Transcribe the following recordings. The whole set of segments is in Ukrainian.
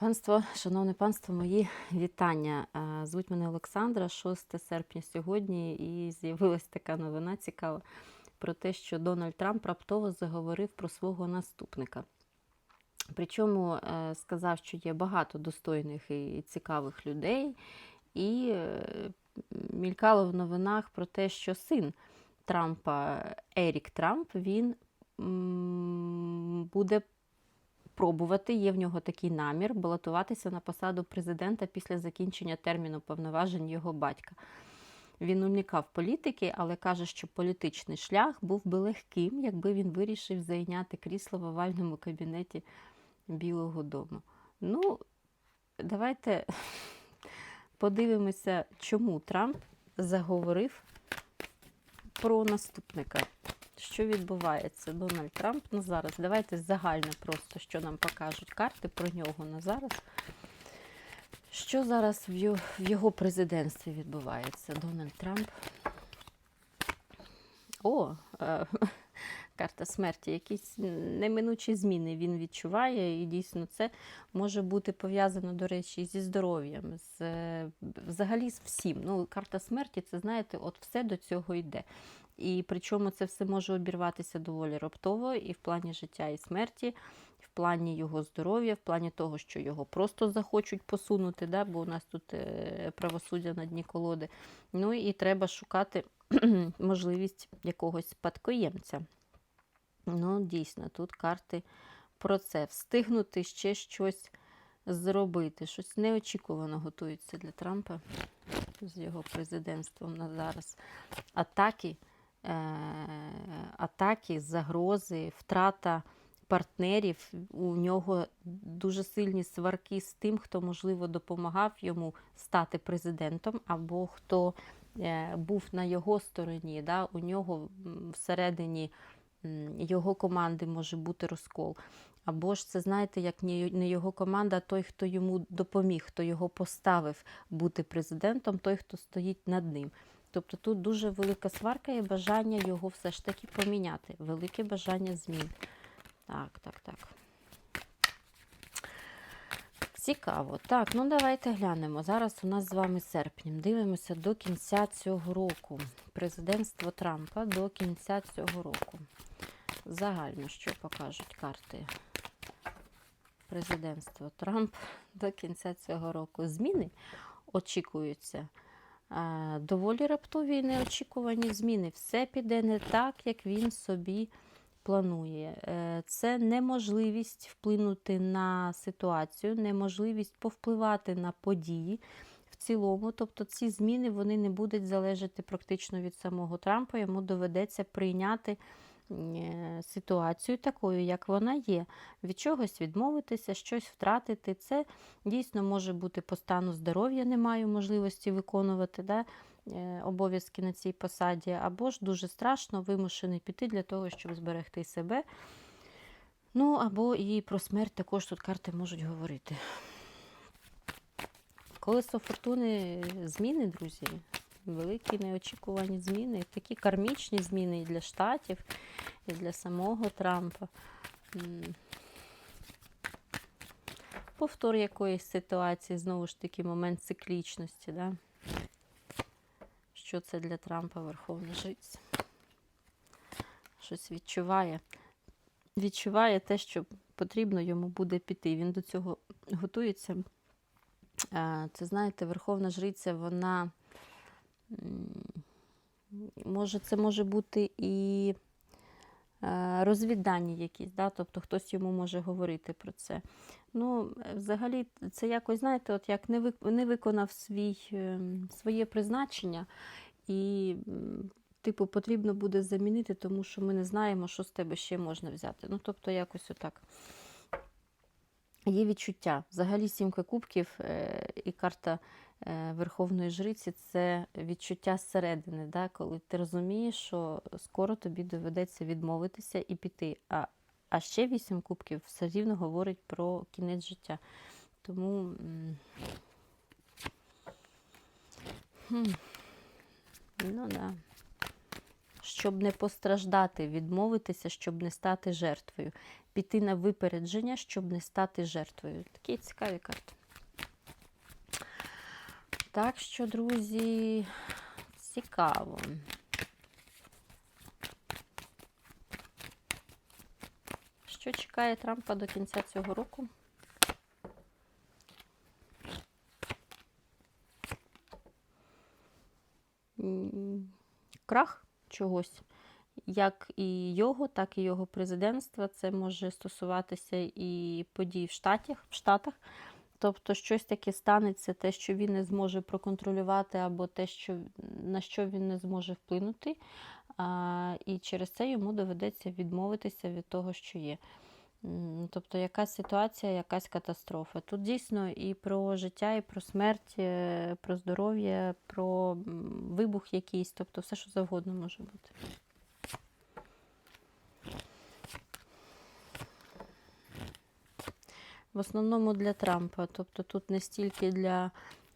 Панство, шановне панство, мої вітання. Е, Звуть мене Олександра, 6 серпня сьогодні, і з'явилась така новина цікава про те, що Дональд Трамп раптово заговорив про свого наступника. Причому е, сказав, що є багато достойних і цікавих людей, і е, мількало в новинах про те, що син Трампа Ерік Трамп він буде пробувати, є в нього такий намір балотуватися на посаду президента після закінчення терміну повноважень його батька. Він уникав політики, але каже, що політичний шлях був би легким, якби він вирішив зайняти крісло в овальному кабінеті Білого Дому. Ну, давайте подивимося, чому Трамп заговорив про наступника. Що відбувається? Дональд Трамп ну зараз. Давайте загально просто, що нам покажуть карти про нього на зараз. Що зараз в його, президентстві відбувається? Дональд Трамп. О, е, карта смерті. Якісь неминучі зміни він відчуває, і дійсно це може бути пов'язано, до речі, зі здоров'ям, з е, взагалі з всім. Ну, карта смерті, це знаєте, от все до цього йде. І причому це все може обірватися доволі раптово і в плані життя і смерті, в плані його здоров'я, в плані того, що його просто захочуть посунути, да, бо у нас тут е, правосуддя на дні колоди. Ну і треба шукати можливість якогось спадкоємця. Ну, дійсно, тут карти про це. Встигнути ще щось зробити. Щось неочікувано готується для Трампа з його президентством на зараз. Атаки атаки, загрози, втрата партнерів. У нього дуже сильні сварки з тим, хто, можливо, допомагав йому стати президентом, або хто е, був на його стороні. Да? У нього всередині його команди може бути розкол. Або ж це, знаєте, як не його команда, а той, хто йому допоміг, хто його поставив бути президентом, той, хто стоїть над ним. Тобто тут дуже велика сварка і бажання його все ж таки поміняти. Велике бажання змін. Так, так, так. Цікаво. Так, ну давайте глянемо. Зараз у нас з вами серпень. Дивимося до кінця цього року. Президентство Трампа до кінця цього року. Загально, що покажуть карти президентства Трамп до кінця цього року. Зміни очікуються. Доволі раптові і неочікувані зміни. Все піде не так, як він собі планує. Е, це неможливість вплинути на ситуацію, неможливість повпливати на події в цілому. Тобто ці зміни вони не будуть залежати практично від самого Трампа. Йому доведеться прийняти. Е, ситуацію такою, як вона є. Від чогось відмовитися, щось втратити. Це дійсно може бути по стану здоров'я, не маю можливості виконувати да, е, обов'язки на цій посаді, або ж дуже страшно вимушений піти для того, щоб зберегти себе. Ну, або і про смерть також тут карти можуть говорити. Колесо фортуни зміни, друзі, великі неочікувані зміни, такі кармічні зміни і для штатів, і для самого Трампа. Повтор якоїсь ситуації, знову ж таки, момент циклічності. Да? Що це для Трампа Верховна Жриця? Щось відчуває. Відчуває те, що потрібно йому буде піти. Він до цього готується. Це, знаєте, Верховна Жриця, вона може, це може бути і е, розвіддані якісь, да? тобто хтось йому може говорити про це. Ну, Взагалі, це якось, знаєте, от як не виконав свій, ем, своє призначення, і, типу, потрібно буде замінити, тому що ми не знаємо, що з тебе ще можна взяти. Ну, тобто, якось отак. Є відчуття. Взагалі, сімка кубків е, і карта Е, Верховної Жриці це відчуття зсередини, да, коли ти розумієш, що скоро тобі доведеться відмовитися і піти. А а ще вісім кубків все рівно говорить про кінець життя. Тому ну да. щоб не постраждати, відмовитися, щоб не стати жертвою, піти на випередження, щоб не стати жертвою. Такі цікаві карти. Так що, друзі, цікаво. Що чекає Трампа до кінця цього року? Крах чогось. Як і його, так і його президентства. Це може стосуватися і подій в Штатах, в Штатах. Тобто щось таке станеться, те, що він не зможе проконтролювати, або те, що, на що він не зможе вплинути. А, і через це йому доведеться відмовитися від того, що є. Тобто якась ситуація, якась катастрофа. Тут дійсно і про життя, і про смерть, е, про здоров'я, про вибух якийсь, тобто все, що завгодно може бути. В основному для Трампа. Тобто тут не стільки для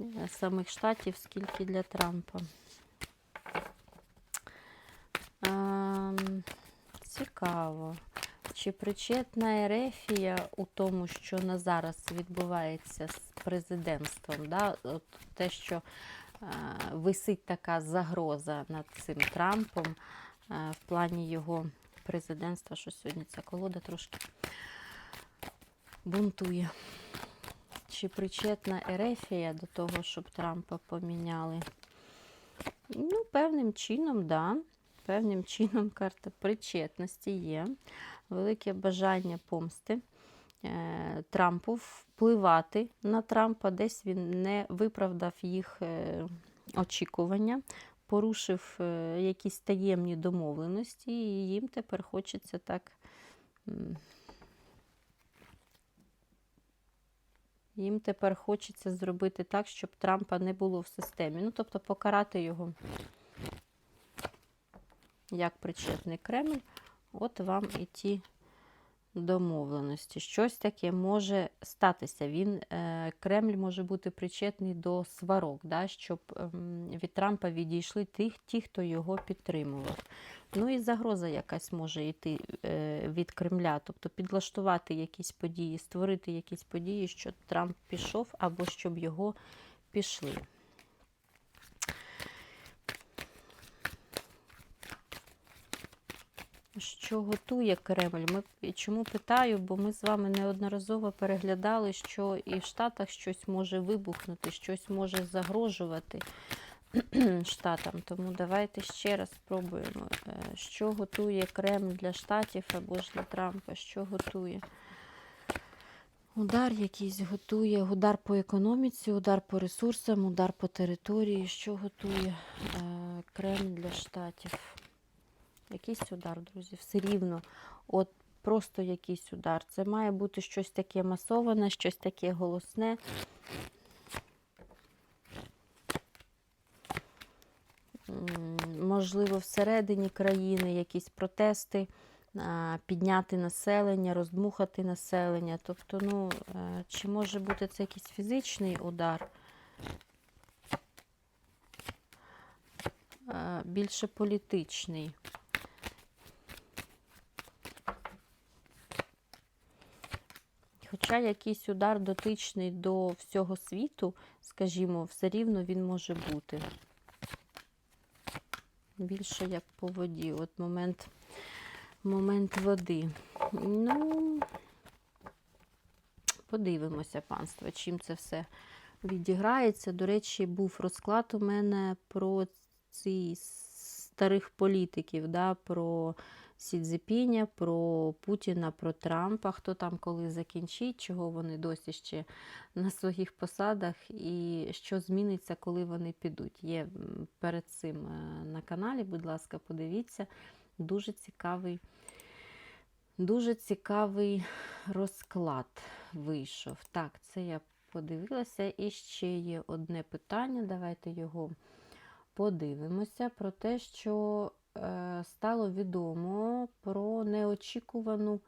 е, самих штатів, скільки для Трампа. Ем, цікаво. Чи причетна Ерефія у тому, що на зараз відбувається з президентством? Да? От те, що е, висить така загроза над цим Трампом е, в плані його президентства, що сьогодні ця колода трошки бунтує. Чи причетна Ерефія до того, щоб Трампа поміняли? Ну, певним чином, да. Певним чином карта причетності є. Велике бажання помсти е, Трампу впливати на Трампа. Десь він не виправдав їх е, очікування, порушив е, якісь таємні домовленості, і їм тепер хочеться так. Їм тепер хочеться зробити так, щоб Трампа не було в системі. Ну, тобто покарати його як причетний Кремль. От вам і ті домовленості. Щось таке може статися. Він, е, Кремль може бути причетний до сварок, да, щоб ем, від Трампа відійшли ті, ті, хто його підтримував. Ну і загроза якась може йти е, від Кремля, тобто підлаштувати якісь події, створити якісь події, щоб Трамп пішов або щоб його пішли. Що готує Кремль? Ми чому питаю? Бо ми з вами неодноразово переглядали, що і в Штатах щось може вибухнути, щось може загрожувати Штатам. Тому давайте ще раз спробуємо, е, що готує Кремль для Штатів або ж для Трампа, що готує. Удар якийсь готує, удар по економіці, удар по ресурсам, удар по території. Що готує е, Кремль для Штатів? Якийсь удар, друзі, все рівно. От просто якийсь удар. Це має бути щось таке масоване, щось таке голосне. Можливо, всередині країни якісь протести, підняти населення, роздмухати населення. Тобто, ну, е, чи може бути це якийсь фізичний удар? Е, Більше політичний. Хоча якийсь удар дотичний до всього світу, скажімо, все рівно він може бути. Більше як по воді. От момент, момент води. Ну, подивимося, панство, чим це все відіграється. До речі, був розклад у мене про ці старих політиків, да, про Сі Цзепіня, про Путіна, про Трампа, хто там коли закінчить, чого вони досі ще на своїх посадах, і що зміниться, коли вони підуть. Є перед цим е, на каналі, будь ласка, подивіться. Дуже цікавий, дуже цікавий розклад вийшов. Так, це я подивилася. І ще є одне питання. Давайте його подивимося про те, що Е, стало відомо про неочікувану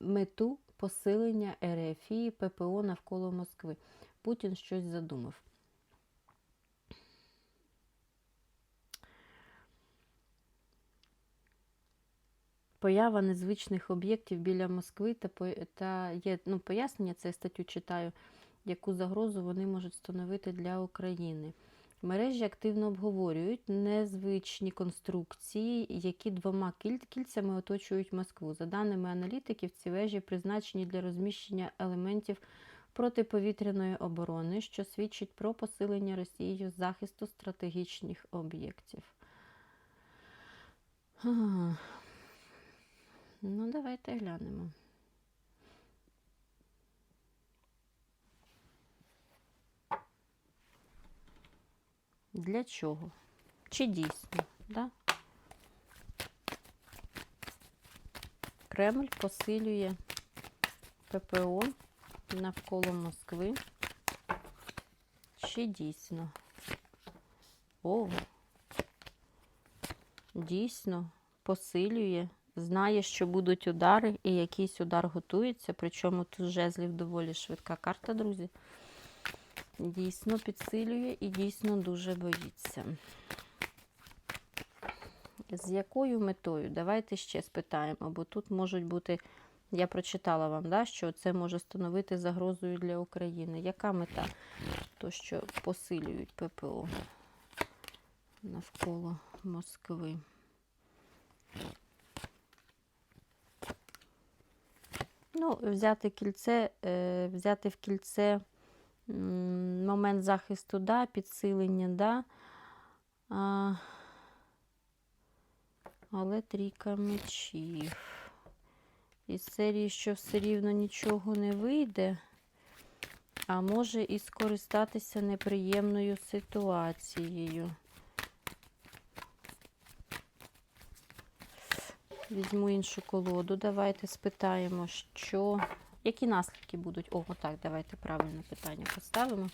мету посилення РФ ППО навколо Москви. Путін щось задумав. Поява незвичних об'єктів біля Москви та та є ну, пояснення, це статтю читаю, яку загрозу вони можуть встановити для України. Мережі активно обговорюють незвичні конструкції, які двома кіль- кільцями оточують Москву. За даними аналітиків, ці вежі призначені для розміщення елементів протиповітряної оборони, що свідчить про посилення Росією захисту стратегічних об'єктів. Ну, давайте глянемо. Для чого? Чи дійсно? Да? Кремль посилює ППО навколо Москви. Чи дійсно? О, дійсно посилює, знає, що будуть удари, і якийсь удар готується. Причому тут жезлів доволі швидка карта, друзі. Дійсно підсилює і дійсно дуже боїться. З якою метою? Давайте ще спитаємо, бо тут можуть бути, я прочитала вам, да, що це може становити загрозою для України. Яка мета? То, що посилюють ППО навколо Москви. Ну, взяти кільце, е, взяти в кільце момент захисту, да, підсилення, да. А, але трійка мечів. Із серії, що все рівно нічого не вийде, а може і скористатися неприємною ситуацією. Візьму іншу колоду. Давайте спитаємо, що. Які наслідки будуть? О, отак, давайте правильне питання поставимо.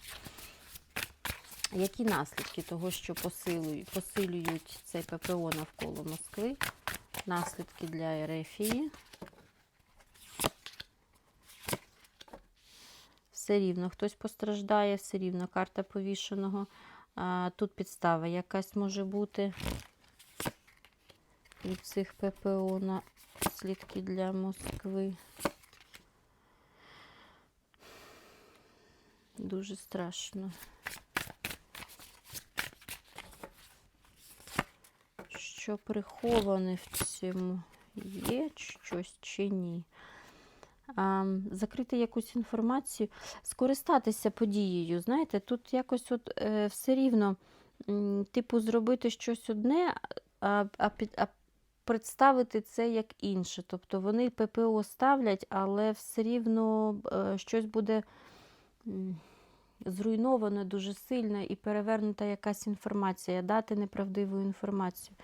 Які наслідки того, що посилюють, посилюють цей ППО навколо Москви? Наслідки для Ерефії. Все рівно хтось постраждає, все рівно карта повішеного. А, тут підстава якась може бути від цих ППО на слідки для Москви. Дуже страшно. Що приховане в цьому? Є щось чи ні? А, закрити якусь інформацію, скористатися подією. Знаєте, тут якось от е, все рівно, типу, зробити щось одне, а, а, а представити це як інше. Тобто вони ППО ставлять, але все рівно е, щось буде м, зруйноване дуже сильно і перевернута якась інформація, дати неправдиву інформацію.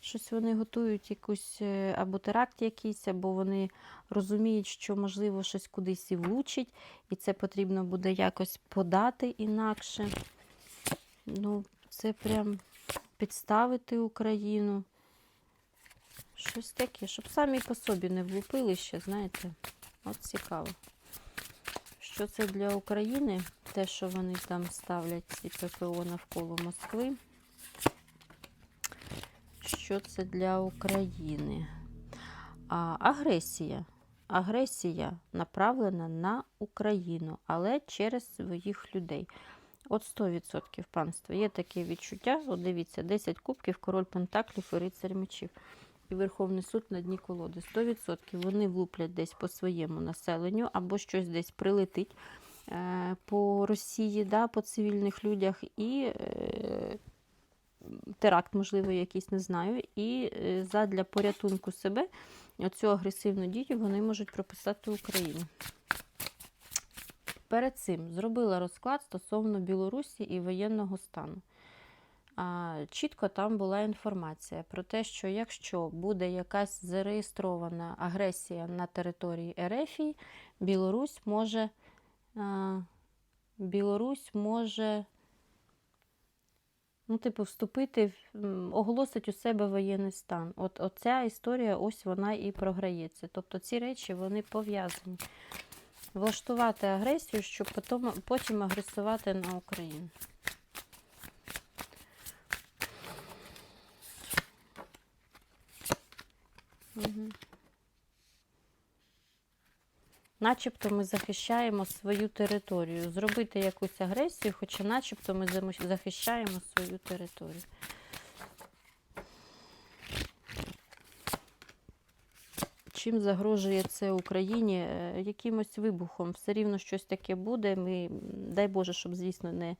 Щось вони готують якусь е, або теракт якийсь, або вони розуміють, що можливо щось кудись і влучить, і це потрібно буде якось подати інакше. Ну, це прям підставити Україну. Щось таке, щоб самі по собі не влупили ще, знаєте. От цікаво. Що це для України? Те, що вони там ставлять ці ППО навколо Москви. Що це для України? А, агресія. Агресія направлена на Україну, але через своїх людей. От 100% панство. Є таке відчуття. От дивіться, 10 кубків, король пентаклів і рицарь мечів. І Верховний суд на дні колоди. 100% вони влуплять десь по своєму населенню, або щось десь прилетить е, по Росії, да, по цивільних людях, і е, теракт, можливо, якийсь, не знаю. І е, задля порятунку себе оцю агресивну дію вони можуть прописати Україну. Перед цим зробила розклад стосовно Білорусі і воєнного стану. Чітко там була інформація про те, що якщо буде якась зареєстрована агресія на території Ерефії, Білорусь може, Білорусь може ну, типу, вступити, оголосить у себе воєнний стан. От оця історія, ось вона і програється. Тобто ці речі вони пов'язані. Влаштувати агресію, щоб потім, потім агресувати на Україну. Угу. Начебто ми захищаємо свою територію. Зробити якусь агресію, хоча начебто ми захищаємо свою територію. Чим загрожує це Україні? Е, Якимось вибухом. Все рівно щось таке буде. Ми, дай Боже, щоб, звісно, не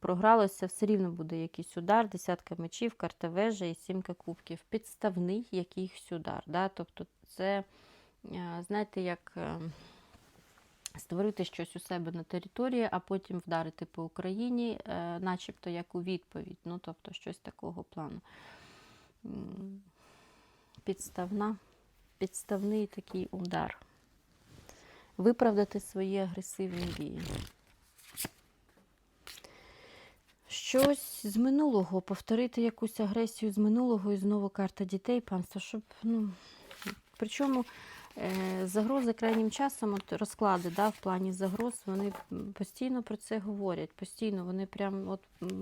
програлося, все рівно буде якийсь удар, десятка мечів, карта вежа і сімка кубків. Підставний якийсь удар. Да? Тобто це, е, знаєте, як е, створити щось у себе на території, а потім вдарити по Україні, е, начебто як у відповідь. Ну, тобто щось такого плану. Підставна, підставний такий удар. Виправдати свої агресивні дії. Щось з минулого, повторити якусь агресію з минулого і знову карта дітей, панство, щоб, ну, причому е, загрози крайнім часом, от розклади да, в плані загроз, вони постійно про це говорять, постійно вони прям от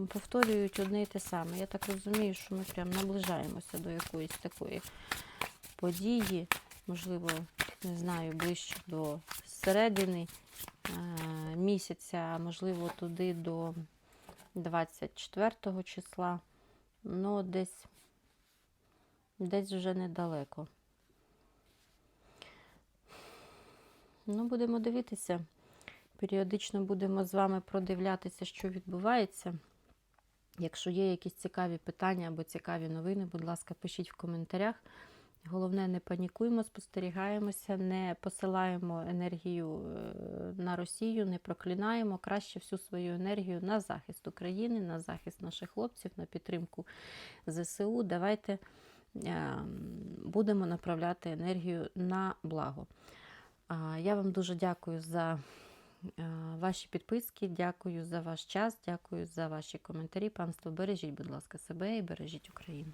повторюють одне і те саме. Я так розумію, що ми прям наближаємося до якоїсь такої події, можливо, не знаю, ближче до середини е, місяця, можливо, туди до 24 числа. Ну, десь, десь вже недалеко. Ну, будемо дивитися. Періодично будемо з вами продивлятися, що відбувається. Якщо є якісь цікаві питання або цікаві новини, будь ласка, пишіть в коментарях. Головне, не панікуємо, спостерігаємося, не посилаємо енергію е, на Росію, не проклинаємо краще всю свою енергію на захист України, на захист наших хлопців, на підтримку ЗСУ. Давайте е, будемо направляти енергію на благо. Я вам дуже дякую за е, ваші підписки, дякую за ваш час, дякую за ваші коментарі. Панство, бережіть, будь ласка, себе і бережіть Україну.